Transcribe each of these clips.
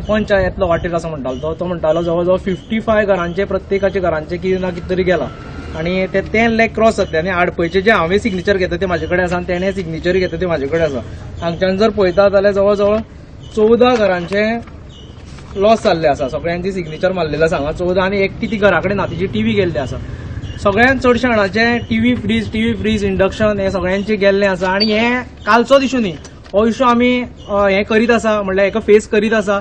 पंच येतलो वाटेर असं म्हणटालो तो तो म्हणटालो जवळ जवळ फिफ्टी फाय घरांचे प्रत्येकाच्या घरांचे कितें ना कितें तरी गेला. आणि ते टेन लॅक क्रॉस जातले आणि आडपयचे जे हांवें सिग्नेचर घेता ते म्हाजे कडेन आसा आनी तेणे सिग्नेचर घेता ते म्हाजे कडेन आसा हांगच्यान जर पळयता जाल्यार जवळ जवळ चवदा घरांचे लॉस जाल्ले आसा सगळ्यांची सिग्नेचर मारलेले आसा हांगा चवदा आनी एकटी ती घरा कडेन ना तिची टीव्ही गेल्ली आसा सगळ्यांत चडशे जाणांचे TV fridge T V fridge induction हे सगळ्यांचे गेल्ले आसा आणि हे कालचोच इशू न्ही हो इशू आमी हे करीत आसा म्हणल्यार हेका फेस करीत आसा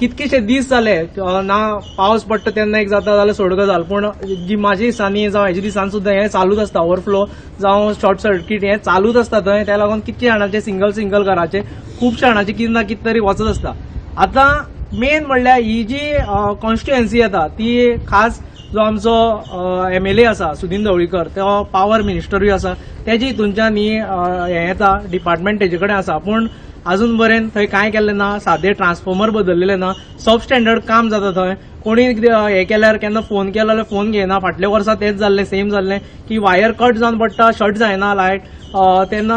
कितकेशे दीस जाले ना पावस पडटा तेन्ना एक जाता जाल्यार सोड गजाल पूण जी म्हाज्या दिसांनी जावं हेजे दिसांनी सुद्दां हे चालूच आसता ओव्हरफ्लो जावं शॉर्ट सर्किट हे चालूच आसता थंय त्या लागून कितके जाणांचे सिंगल सिंगल घराचे खुबशे जाणांचे कितें ना कितें तरी वचत आसता आतां मेन म्हणल्यार ही जी कॉन्स्टिट्युएन्सी येता ती खास जो आमचो एम एल ए आसा सुदीन ढवळीकर तो पॉवर मिनिस्टरूय आसा तेजे हितूनच्यान ही हे येता डिपार्टमेंट तेजे कडेन आसा पूण अजून पर्यंत थंय कांय केल्लें ना सादे ट्रान्सफॉर्मर बदललेले ना सब स्टँडर्ड काम जाता थंय कोणी कितें हे केल्यार केन्ना फोन केलो जाल्यार फोन घेयना फाटल्या वर्सा तेच जाल्लें सेम जाल्लें की वायर कट जावन पडटा शट जायना लायट तेन्ना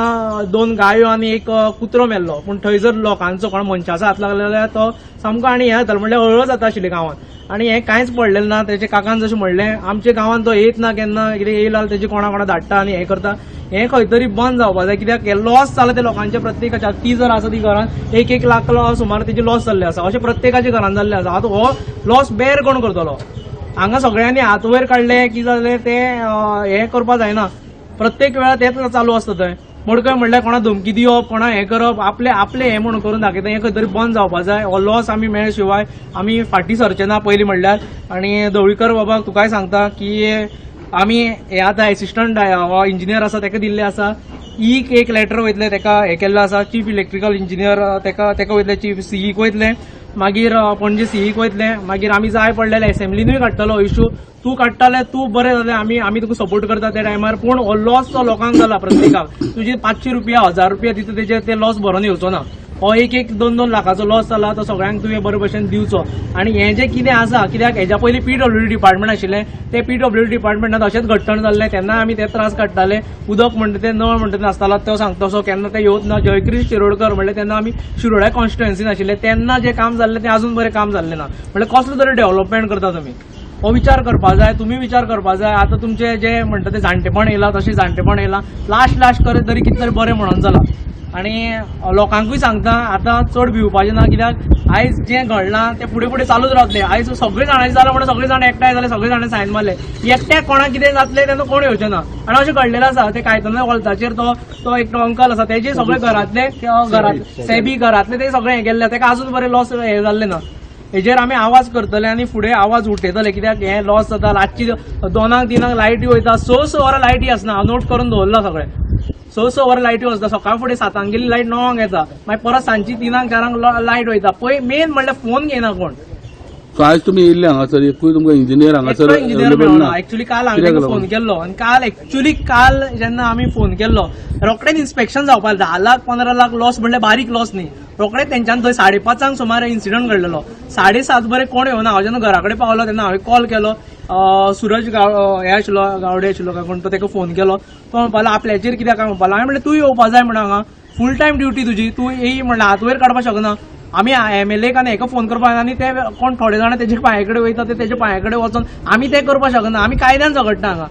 दोन गायो आनी एक कुत्रो मेल्लो. पूण थंय जर लोकांचो कोण मनशाचो हात लागलो जाल्यार तो सामको आनी हे जातालो म्हणल्यार हळद जाता आशिल्ली गांवांत. आनी हें कांयच पडलेलें ना तेजे काकान जशें म्हणलें आमच्या गांवांत तो येत ना केन्ना कितें येयला जाल्यार तेजे कोणा कोणा धाडटा आनी हें करता. हें खंय तरी बंद जावपाक जाय कित्याक हे लॉस जाला ते लोकांचे प्रत्येकाच्या. ती जर आसा ती घरान एक एक लाख सुमार तेजे लॉस जाल्ले आसा. अशें प्रत्येकाच्या घरान जाल्ले आसा. आतां हो लॉस बेर कोण करतलो? हांगा सगळ्यांनी हात वयर काडले की जाल्यार ते हें करपा जायना. प्रत्येक वेळार तेच चालू आसता थंय मोडकय म्हणल्यार कोणा धमकी दिवप कोणा हें करप आपले आपले हें म्हणून करून दाखयता हें खंय तरी बंद जावपा जाय. हो लॉस आमी मेळ शिवाय आमी फाटीं सरचे ना पयलीं म्हणल्यार. आनी धवळीकर बाबा तुकाय सांगता की आमी हे आतां एसिस्टंट हो इंजिनियर आसा तेका दिल्ले आसा. ईक एक लेटर वयतले तेका हे केल्लो आसा. चीफ इलेक्ट्रिकल इंजिनियर तेका तेका वयतले चीफ सीईक वयतले. मागीर पणजे सीईक वयतले मागीर आमी जाय पडलेले एसेंब्लीनूय काडटलो इश्यू तूं काडटाले तूं बरें जालें आमी आमी तुका सपोर्ट करता त्या टायमार पूण हो लॉस तो लोकांक जाला प्रत्येकाक. तुजी पांचशे रुपया हजार रुपया दिता तेजे ते लॉस भरून येवचो ना. हो एक एक दोन दोन लाखाचो लॉस जाला तो सगळ्यांक तुवें बरे भशेन दिवचो. आनी हें जें कितें आसा कित्याक हेज्या पयलीं पीडब्ल्यू डिपार्टमेंट आशिल्लें ते पीडब्ल्यू डिपार्टमेंटात अशेंच घट्टण जाल्लें तेन्ना आमी ते त्रास काडटाले. उदक म्हणटा तें नळ म्हणटा तें नासतालो तो सांगता सो केन्ना ते येवत ना. जयक्रिश शिरोडकर म्हणलें तेन्ना आमी शिरोड्या कॉन्स्टिट्युएन्सीन आशिल्लें. तेन्ना जें काम जाल्लें तें अजून बरें काम जाल्लें ना. म्हणल्यार कसलो तरी डेव्हलपमेंट करता तुमी हो विचार करपा जाय तुमी विचार करपा जाय. आतां तुमचे जे म्हणटा ते जाणटेपण येयला तशें जाणटेपण येयलां लास्ट लास्ट करत तरी कितें तरी बरें म्हणून जाला आनी लोकांकूय सांगता आतां चड भिवपाचें ना कित्याक आयज जें घडलां तें फुडें फुडें चालूच रावतलें आयज सगळे जाणांचें जालां म्हणून सगळे जाण एकठांय जाले सगळे जाणां सायन मारले एकट्याक कोणाक कितें जातलें तेन्ना कोण येवचें ना? आनी अशें घडलेलें आसा ते कायतना वॉल्ताचेर तो तो एक अंकल आसा तेजे सगळे घरांतले घरांत सेबी. घरांतले ते सगळे हें गेल्ले ताका अजून बरें लॉस हें जाल्लें ना. हेजेर आमी आवाज करतले आनी फुडें आवाज उठयतले कित्याक हें लॉस जाता रातची दोनांक तिनांक लायटी वयता स स वरां लायटी आसना हांव नोट करून दवरला सगळें. स स वर लायटी वचता सकाळ फुडें सातांक गेली लायट णवांक येता मागीर परत सांची तिनांक चारांक लायट वयता पळय मेन म्हणल्यार फोन घेयना कोण? सो आज तुम्ही येयल्ले हांगासर एकूय तुमकां इंजिनियर हांगासर एकटो इंजिनियर available मेळना ना. एक्चुअली काल हांवें कित्याक ताका लागून? फोन केल्लो. आनी काल एक्चुअली काल जेन्ना आमी फोन केल्लो रोखडेच इन्स्पेक्शन जावपाक धा लाख पंदरा लाख लॉस म्हणल्यार बारीक लॉस न्ही. रोखडेच तेंच्यान थंय साडे पांचांक सुमार इन्सिडंट घडलेलो. साडे सात बरे कोण येवना? हांव जेन्ना घरा कडेन पावलो तेन्ना हांवें कॉल केलो. अं, सूरज गाव अं, हे आशिल्लो गावडे आशिल्लो काय कोण तो ताका फोन केलो. तो म्हणपालो आपल्याचेर कित्याक काय म्हणपालो? हांवें म्हणलें तूं येवपा जाय म्हणून हांगा फूल टायम ड्युटी तुजी. तूं येय म्हणलें हात वयर काडपाक शकना. आमी एम एल एकान हेका फोन करपाक आनी ते कोण थोडे जाण तेजे पांया कडेन वयता ते तेजे पांया कडेन वचोन आमी ते करपाक शकना आमी कायद्यान झगडटा हांगा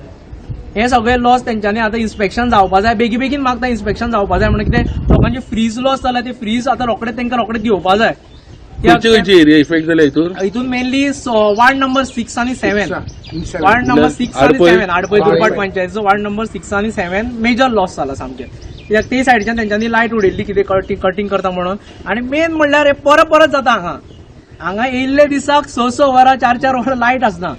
हे सगळे लॉस तेंच्यांनी आतां इन्स्पेक्शन जावपा जाय बेगी बेगीन मागता इन्स्पेक्शन जावपा जाय म्हणून कितें लोकांचे फ्रीज लॉस जाला ते फ्रीज आतां रोखडे तेंकां रोखडे दिवपा जाय हितून हितून मेनली वार्ड नंबर सिक्स आणि सेव्हन वार्ड नंबर सिक्स आणि सेव्हन आडपय दुर्बाट पंचायतीचो वार्ड नंबर सिक्स आणि सेव्हन मेजर लॉस जाला सामकें कित्याक ते सायडीच्यान तेंच्यांनी लायट उडयल्ली कितें कटिंग कटिंग करता म्हणून. आनी मेन म्हणल्यार हे परत परत जाता हांगा हांगा येयल्ले दिसाक स स वरां चार चार वरां लायट आसना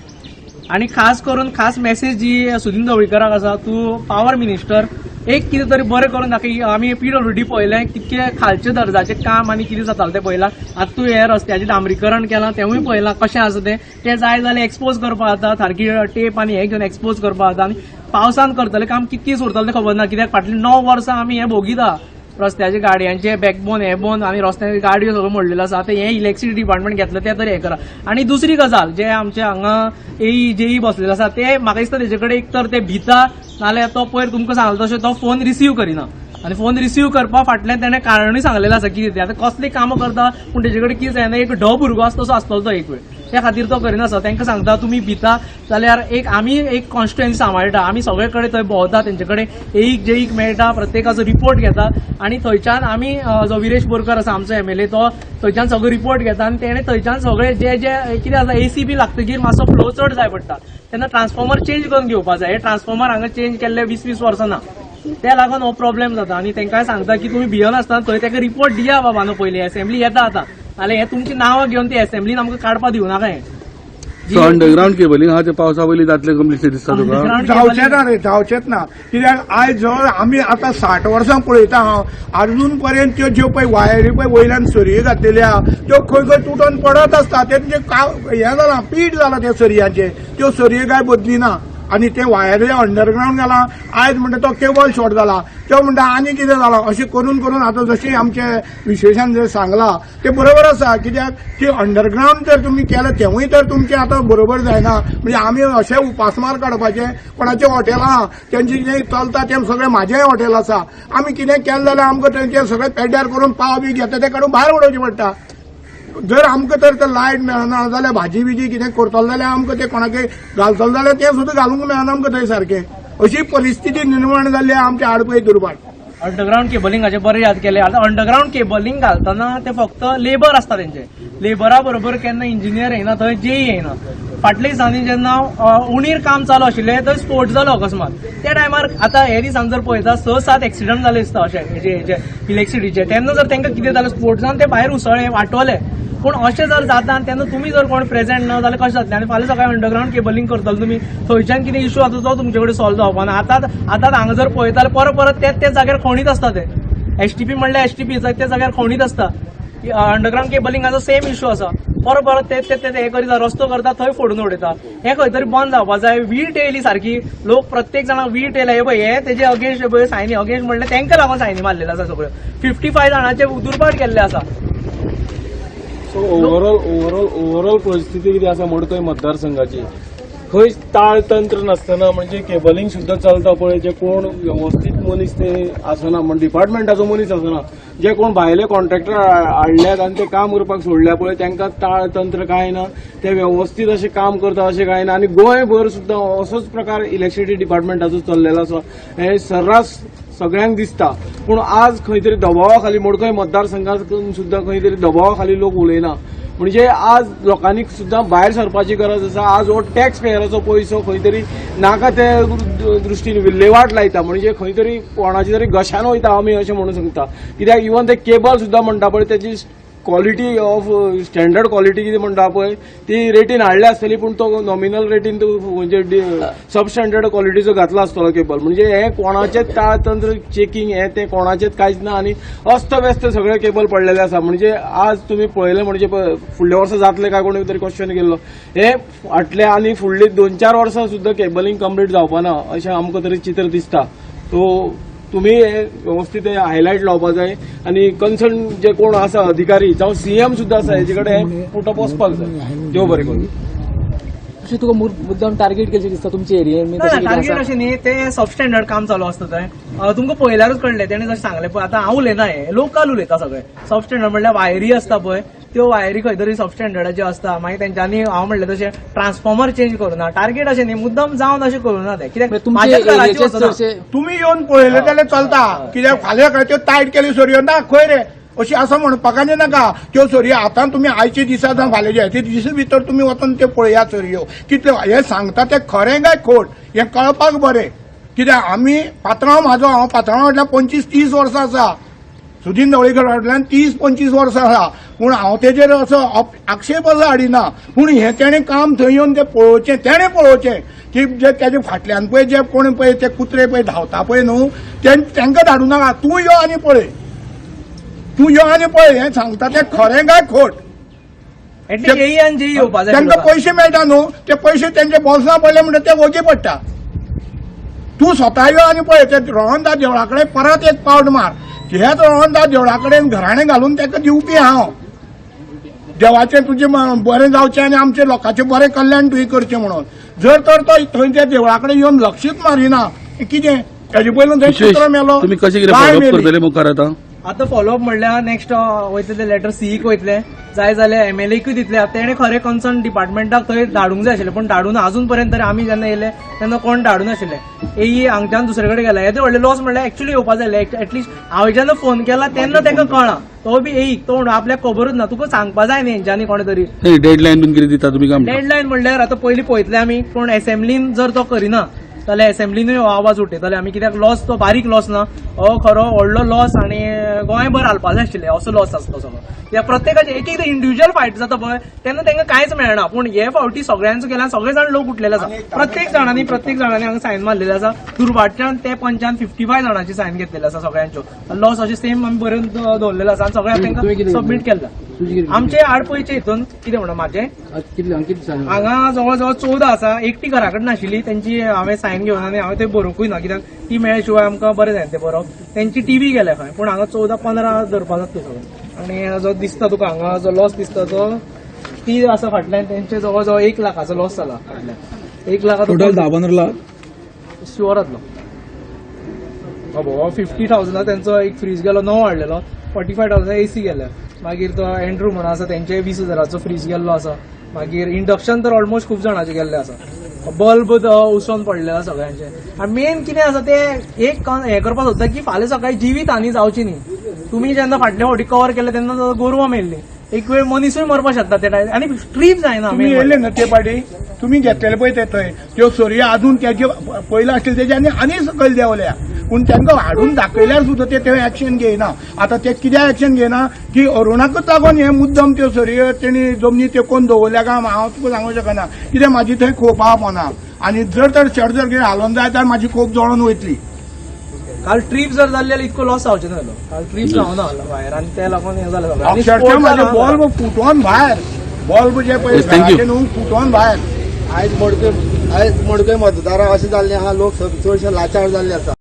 आनी खास करून खास मेसेज जी सुदीन ढवळीकराक आसा तूं पावर मिनिस्टर एक कितें तरी बरें करून दाखय आमी पीडब्ल्यूडी पळयलें कितके खालचे दर्जाचें काम आनी कितें जातालें तें पळयलां आतां तूं हे रस्त्याचें डांबरीकरण केलां तेंवूय पळयलां कशें आसा तें तें जाय जाल्यार एक्सपोज करपा जाता सारकी टेप आनी हे घेवन एक्सपोज करपा जाता आनी पावसान करतलें काम कितकी उरतलें तें खबर ना कित्याक फाटलीं णव वर्सां आमी हें भोगिता रस्त्याचे गाडयांचे बॅकबोन हे बोन आनी रस्त्याचे गाडयो सगळ्यो मोडलेल्यो आसा तें हे इलेक्ट्रिसिटी डिपार्टमेंट घेतलं ते तरी हे करा. आनी दुसरी गजाल जे आमचे हांगा एई जेई बसलेले आसा ते म्हाका दिसता तेजे कडेन एक तर ते भिता नाजाल्यार तो पयर तुमकां सांगला तशें तो फोन रिसीव करिना. आनी फोन रिसीव करपा फाटल्यान ताणें कारणूय सांगलेलें आसा कितें तें आतां कसली कामां करता पूण तेजे कडेन कितें जायना एक ढ भुरगो आसा तसो आसतलो तो एक वेळ. त्या खातीर तो करिनासता तांकां सांगता तुमी भिता. जाल्यार एक आमी एक कॉन्स्टिट्युएन्सी सांबाळटा आमी सगळे कडेन थंय भोंवता तेंचे कडेन एक जेईक मेळटा प्रत्येकाचो रिपोर्ट घेता. आनी थंयच्यान आमी जो विरेश बोरकर आसा आमचो एम एल ए तो थंयच्यान सगळो रिपोर्ट घेता. आनी तेणें थंयच्यान सगळे जे जे कितें आसा एसी बी लागतकीर मातसो फ्लो चड जाय पडटा. तेन्ना ट्रान्सफॉर्मर चेंज करून घेवपा जाय. हे ट्रान्सफॉर्मर हांगा चेंज केल्ले वीस वीस वर्सां ना त्या लागून हो प्रॉब्लेम जाता. आनी तांकां सांगता की तुमी भियनासतना थंय ताका रिपोर्ट दिया बाबा न्हू पयलीं एसेंब्ली येता आतां. नाल्यार हे तुमची नांवां घेवन ती एसेंब्लीन आमकां काडपा दिवं नाका हें. सो अंडरग्राउंड केबलिंग हा ते पावसा वयली जातले कंप्लीट दिसता तुका? जावचें ना. रे जावचेंच ना. कित्याक आयज जवळ आमी आतां साठ वर्सां पळयता हांव अजून पर्यंत त्यो ज्यो पळय वायरी पळय वयल्यान सरयो घातलेल्या त्यो खंय खंय तुटोन पडत आसता तेंचे काव हें जालां पीठ जालां त्या सरयांचे. त्यो सरयो काय बदली ना आनी ते वायरी अंडरग्रावंड गेला आयज म्हणटा तो केबल शॉर्ट जाला तो म्हणटा आनी कितें जालां अशें करून करून आतां जशें आमचे विशेशान जे सांगला ते बरोबर आसा कित्याक की अंडरग्रावंड जर तुमी केलें तेवूय तर तुमचें आतां बरोबर जायना. म्हणजे आमी अशें उपासमार काडपाचें कोणाचें हॉटेलां आहा तेंचें कितें चलता तें सगळें म्हाजेंय हॉटेल आसा आमी कितें केलें जाल्यार आमकां तेंचें सगळें पेड्ड्यार करून पाव बी घेता तें काडून भायर उडोवचें पडटा जर आमकां तर ते लायट मेळना जाल्यार भाजी बिजी कितें करतलो जाल्यार आमकां ते कोणाकय घालतलो जाल्यार तें सुद्दां घालूंक मेळना आमकां थंय सारकें अशी परिस्थिती निर्माण जाल्ली आमचे आमच्या आडपय दुर्भाट अंडरग्रावंड केबलिंगाचे बरें याद केले. आतां अंडरग्रावंड केबलिंग घालतना ते फक्त लेबर आसता त्यांचे. लेबरा बरोबर केन्ना इंजिनियर येयना थंय जेई येयना फाटल्या दिसांनी जेन्ना उणीर काम चालू आशिल्लें थंय स्फोट जालो अकस्मात. त्या टायमार आतां हे दिसान जर पळयता स सात एक्सिडंट जाले दिसता अशें हेजे हेजे इलेक्ट्रिसिटीचे. तेन्ना जर तांकां कितें जालें स्पोर्ट्सान ते भायर उसळ्ळे वाटवले पूण अशें जर जाता तेन्ना तुमी जर कोण प्रेझेंट ना जाल्यार कशें जातलें? आनी फाल्यां सकाळीं अंडरग्रावंड केबलिंग करतलो तुमी. थंयच्यान कितें इशू जाता तो तुमचे कडेन सॉल्व जावपा. ना आतां आतां हांगा जर पळयता जाल्यार परत परत तेच तेच जाग्यार खणीत आसता ते. एस टी पी म्हणल्यार एस टी पी त्या जाग्यार खणीत आसता. अंडरग्रावंड केबलिंगाचो सेम इशू आसा. परत परत ते ते तेच हे रस्तो करता थंय फोडून उडयता. हे खंय तरी बंद जावपा जाय वीट येयली सारकी लोक प्रत्येक जाणांक वीट येयला हे पळय हे तेजे अगेन्स्ट पळय सायनी अगेन्स्ट म्हणलें तांकां लागून सायनी मारलेले आसा सगळ्यो फिफ्टी फाय जाणांचे दुर्बाट केल्ले आसा. सो ओवरऑल ओवरऑल ओवरऑल परिस्थिती किती आसा मडकय मतदारसंघाची? खंय ताळतंत्र नासतना म्हणजे केबलिंग सुद्दां चलता पळय जे कोण व्यवस्थित मनीस ते आसना म्हण डिपार्टमेंटाचो मनीस आसना. जे कोण भायले कॉन्ट्रॅक्टर हाडल्यात आनी ते काम करपाक सोडल्या पळय तांकां ताळतंत्र काय ना ते वेवस्थीत अशें काम करता अशें काय ना. आनी गोंयभर सुद्दां असोच प्रकार इलेक्ट्रिसिटी डिपार्टमेंटाचो चल्लेलो आसा हे सर्रास सगळ्यांक दिसता. पूण आज खंय तरी दबावा खाली मडकय मतदारसंघात सुद्दां खंय तरी दबावा खाली लोक उलयना. म्हणजे आज लोकांनी सुद्दां भायर सरपाची गरज आसा आज हो टॅक्स पेयराचो पयसो खंय तरी नाका ते दृश्टीन विल्लेवाट लायता. म्हणजे खंय तरी कोणाची तरी घशान वयता आमी अशें म्हणून सांगता कित्याक इवन ते केबल सुद्दां म्हणटा पळय तेजी क्वॉलिटी ऑफ स्टँडर्ड क्वॉलिटी कितें म्हणटा पळय ती रेटीन हाडली आसतली पूण तो नॉमिनल रेटीन तो म्हणजे सब स्टँडर्ड क्वॉलिटीचो घातलो आसतलो केबल म्हणजे हे कोणाचेच ताळतंत्र चेकिंग हे ते कोणाचेच कांयच ना आनी अस्त व्यस्त सगळे केबल पडलेले आसा म्हणजे आज तुमी पळयले म्हणजे फुडल्या वर्सा जातले काय कोणी तरी क्वेश्चन केल्लो? हे फाटले आनी फुडली दोन चार वर्सां सुद्दां केबलिंग कंप्लीट जावपा ना अशें आमकां तरी चित्र दिसता. सो तुम्ही हे व्यवस्थित हायलायट लावपाक जाय. आनी कन्सर्न जे कोण आसा अधिकारी जावं सीएम सुद्दां आसा हेजे कडेन हे पुटअप वचपाक जाय देव बरें करूं अशें तुका मुद- मुद्दाम टार्गेट केलचें दिसता तुमच्या एरियेन टार्गेट? अशें न्ही. ते सबस्टँडर्ड काम चालू आसता थंय तुमकां पयल्यारूच कळलें तेणे जशें सांगलें पळय आतां हांव उलयना हे लोकल उलयता सगळे. सबस्टँडर्ड म्हणल्यार वायरी आसता पळय. त्यो वायरी खंय तरी सबस्टँडर्डाच्यो आसता मागीर तेंच्यांनी हांव म्हणलें तशें ट्रान्सफॉर्मर चेंज करूना टार्गेट अशें न्ही मुद्दम जावन अशें करूना ते. कित्याक तुम्ही येवन पळयले जाल्यार चलता. कित्याक फाल्यां कडेन त्यो टायट केली सरयो? ना खंय रे? अशी असं म्हणपाक नाका. त्यो सरयो आतां तुमी आयचे दिसा जावं फाल्यां ते दीस भितर तुमी वचून ते पळया सरयो. कितले हे सांगता ते खरें काय खोट? हें कळपाक बरें. कित्याक आमी पात्रांव म्हाजो हांव पात्रांव म्हटल्यार पंचवीस तीस वर्सां आसा. सुदीन ढवळीकर फाटल्यान तीस पंचवीस वर्सां आसा पूण हांव तेजेर असो आक्षेप असो हाडिना. पूण हें तेणें काम थंय येवन तें पळोवचें तेणें पळोवचें. की जे तेजे फाटल्यान पळय जे कोण पळय ते कुत्रे पळय धांवता पळय न्हू. तें- तांकां धाडूं नाका. तूं यो आनी पळय. तूं यो आनी पळय. हें सांगता तें खरें काय खोट. तांकां. पयशे मेळटा न्हू. ते पयशे तेंचे बोल्सां पडले म्हणटा ते वगे पडटा. तूं स्वता यो आनी पळय. ते रोहनदास देवळा कडेन परत एक पावट मार. हेच रोहनदास देवळा कडेन घराणें घालून ताका दिवपी हांव. देवाचें तुजें बरें जावचें आनी आमच्या लोकांचें बरें कल्याण तुवें करचें म्हणून. जर तर तो थंय त्या देवळा कडेन येवन लक्षीत मारिना कितें? हेजे पयलीं थंय कुत्रो मेलो. कितें मुखार आतां. आतां फॉलोअप म्हणल्यार नेक्स्ट वयतले ते लेटर सीईक वयतले जाय जाल्यार एमएलएकूय दितले आतां तेणें खरें कन्सर्न डिपार्टमेंटाक थंय धाडूंक जाय आशिल्लें. पूण धाडून अजून पर्यंत तरी आमी जेन्ना येयले तेन्ना कोण धाडून नाशिल्ले एई हांगच्यान दुसरे कडेन गेला येदे व्हडले लॉस म्हणल्यार एक्चुअली येवपाक जाय एटलिस्ट हांवें जेन्ना फोन केला तेन्ना तांकां कळ्ळां तो बी एईक तो म्हणून आपल्याक खबरूच ना तुका सांगपा जाय न्ही हेंच्यांनी कोणे तरी नाही डेडलाईन बीन कितें दिता तुमी काम? डेडलाईन म्हणल्यार आतां पयलीं पळयतले आमी पूण असेंब्लीन जर तो करिना जाल्यार असेंब्लीनूय हो आवाज उठयतले आमी कित्याक लॉस तो बारीक लॉस ना. हो खरो व्हडलो लॉस आनी गोंयभर हालपा जाय आशिल्ले असो लॉस आसता सगळो. कित्याक प्रत्येकाचे एक एकदां इंडिव्हिज्युअल फायट जाता पळय तेन्ना तांकां कांयच मेळना पूण हे फावटी सगळ्यांचो केला सगळे जाण लोक उठलेले आसा प्रत्येक जाणांनी प्रत्येक जाणांनी हांगा सायन मारलेले आसा दुर्भाटच्यान ते पंचान फिफ्टी फाय जाणांची सायन घेतलेली आसा सगळ्यांच्यो. लॉस अशें सेम आमी बरोवन दवरलेलो आसा आनी सगळ्यांक तांकां सबमीट केला तुझी कितें आमचे आडपयचे हितून कितें म्हणटा म्हाजें हांगा जवळ जवळ चौदा आसा एकटी घरा कडेन नाशिल्ली तेंची हांवें सायन घेवन आनी हांवें ते बरोवंकूय ना कित्याक ती मेळ्ळे शिवाय आमकां बरें जायना ते बरोवप तेंची टीव्ही गेल्या खंय पूण हांगा चौदा पंदरा धरपा जातले सगळे. आनी जो दिसता तुका हांगा जो लॉस दिसता तो ती आसा फाटल्यान तेंचे जवळ जवळ एक लाखाचो लॉस जाला फाटल्यान एक लाख टोटल धा पंदरा लाख शुअर हो फिफ्टी थावजंडा तेंचो एक फ्रीज गेलो नवो हाडलेलो फोर्टी फाय थावजंड एसी गेले मागीर तो एंड्रू म्हणून आसा तेंचे वीस हजाराचो फ्रीज गेल्लो आसा मागीर इंडक्शन तर ऑलमोस्ट खूब जाणांचे गेल्ले आसा बल्ब उसळून पडलेलो सगळ्यांचे. आनी मेन कितें आसा ते एक हें करपाक सोदता की फाल्यां सकाळी जिवीत हानी जावची न्ही. तुमी जेन्ना फाटल्या फावटी कव्हर केले तेन्ना गोरवां मेल्ली. एक वेळ मनीसूय मरपाक शकता त्या टायम आनी ट्रीप जायना येयले ना ते पाटी? तुम्ही घेतलेले पळय ते थंय. त्यो सोरयो अजून त्याचे पयलो आशिल्ले तेजे आनी आनी सकयल देंवल्या. पूण तांकां हाडून दाखयल्यार सुद्दां ते थंय एक्शन घेयना आतां ते कित्याक एक्शन घेयना की अरुणाकूच लागून हे मुद्दम त्यो सोरयो तेणी जमनी तेकोन दवरल्या काय हांव तुका सांगूंक शकना. कित्याक म्हाजी थंय खोप आहा पोना आनी जर तर शेड जर कितें हालोवन जाय जाल्यार म्हाजी खोप जळोन वयतली. काल ट्रीप जर जाल्ली जाल्यार इतको लॉस जावचो नासलो काल ट्रीप जावना भायर आनी ते लागून हें जालें अक्षरशः म्हाजे जालो बॉल्ब फुटोन भायर बॉल्ब जे पळय न्हू फुटोन भायर आयज मडकय आयज मडकय मतदारां अशें जाल्लें आहा लोक चडशे लाचार जाल्ले आसा